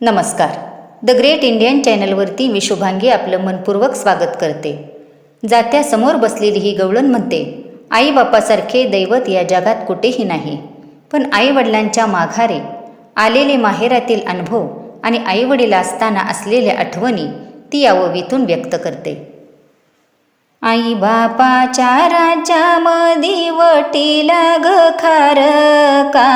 नमस्कार. The great Indian चॅनलवरती मी शुभांगी आपलं मनपूर्वक स्वागत करते. जात्या समोर बसलेली ही गवळण म्हणते आई बापासारखे दैवत या जगात कुठेही नाही. पण आईवडिलांच्या माघारे आलेले माहेरातील अनुभव आणि आईवडील असताना असलेल्या आठवणी ती याववीतून व्यक्त करते. आई बापाच्या राज्यामधी वटीला ग खार का?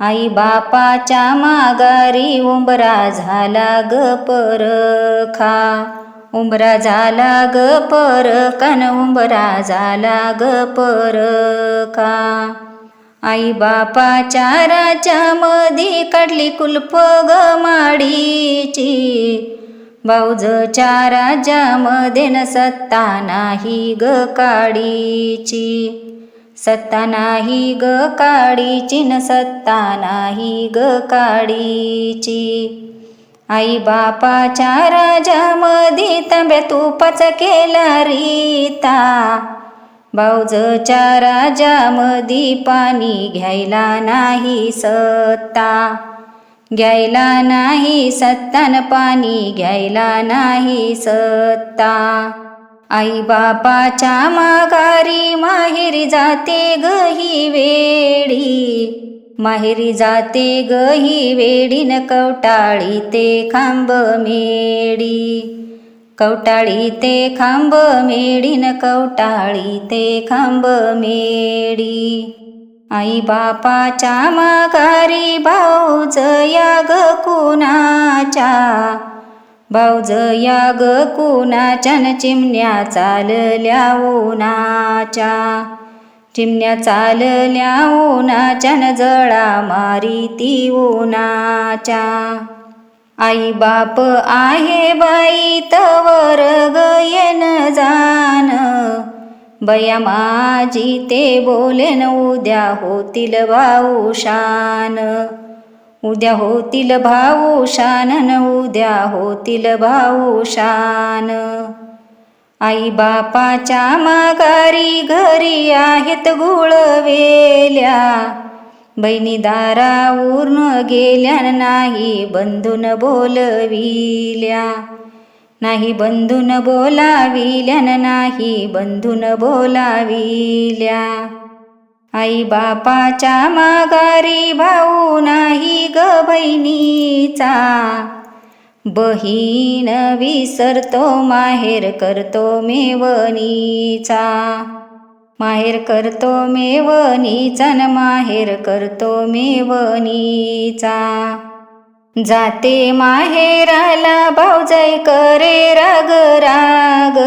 आई बापाच्या माघारी उंबरा झाला ग परखा. उंबरा झाला ग परकान उंबरा झाला ग परखा. आई बापाच्या राज्यामध्ये काढली कुलप ग माडीची. भाऊजच्या राज्यामध्ये न सत्ता नाही ग काडीची. सत्ता नाही ग काडीची न सत्ता नाही ग काडीची. आई बापाच्या राजामध्ये तांब्या तुपाच केला रीता. भाऊजच्या राजामध्ये पाणी घ्यायला नाही सत्ता. घ्यायला नाही सत्तान पाणी घ्यायला नाही सत्ता. आई बापाच्या माघारी माहेरी जाते गही वेडी. माहेरी जाते गही वेडीन कवटाळी ते खांब मेडी. कवटाळी ते खांब मेडीन कवटाळी ते खांब मेडी. आई बापाच्या माघारी भाऊज या ग कुणाच्या? भाऊज या ग कुणाच्या चिमण्या चालल्या उन्हाच्या? चिमण्या चालल्या उन्हाच्या जळा मारी ती उन्हाच्या? आई बाप आहे बाई तवर गयन जान. बया माझी ते बोलेन उद्या होतील भाऊ शान उद्या होतील भाऊ शान न उद्या होतील भाऊ शान. आई बापाच्या माघारी घरी आहेत गुळवेल्या बहिणी दारावरून गेल्या नाही बंधून बोलविल्या. नाही बंधून बोलाविल्या नाही बंधून बोलाविल्या. आई बापाच्या माघारी भाऊ नाही ग बहिणीचा. बहीण विसरतो माहेर करतो मेवणीचा. माहेर करतो मेवणीचा न माहेर करतो मेवणीचा. जाते माहेराला भाऊजाई करे राग राग.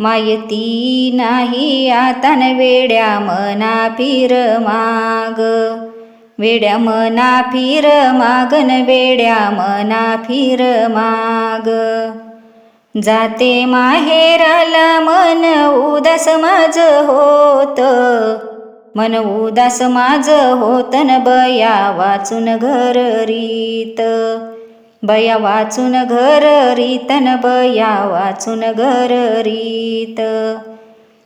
मायती नाही आता न वेड्या मना फिर माग. वेड्या मना फिर मागन वेड्या मना फिर माग. जाते माहेराला मन उदास माझ होत. मन उदास माझ होत न बया वाचून घर रीत. बया वाचून घर रीतन न बया वाचून घर रीत.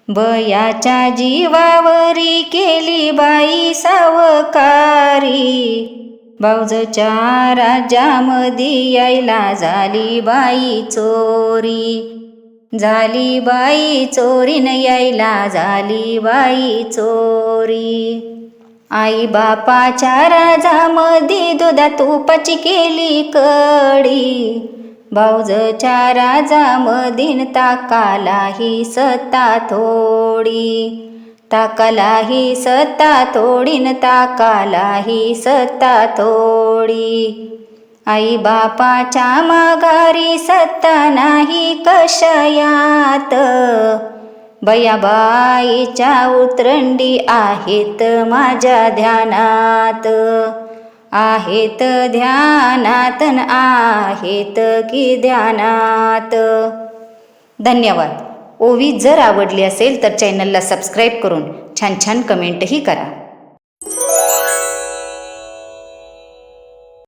बयाच्या जीवावरी केली बाई सावकारी. भाऊजच्या राज्यामध्ये यायला झाली बाई चोरी. झाली बाई चोरीन यायला झाली बाई चोरी. आई बापाच्या राजामध्ये दुधा तुपाची केली कडी. भाऊजच्या राजामधीन ताकालाही सत्ता थोडी. ताकालाही सत्ता थोडीन ताकालाही सत्ता थोडी. आई बापाच्या माघारी सत्ता नाही कशयात. बयाबाईच्या उतरंडी आहेत माझ्या ध्यानात. आहेत ध्यानात न आहेत की ध्यानात. धन्यवाद. ओवी जर आवडली असेल तर चॅनलला सबस्क्राईब करून छान छान कमेंटही करा.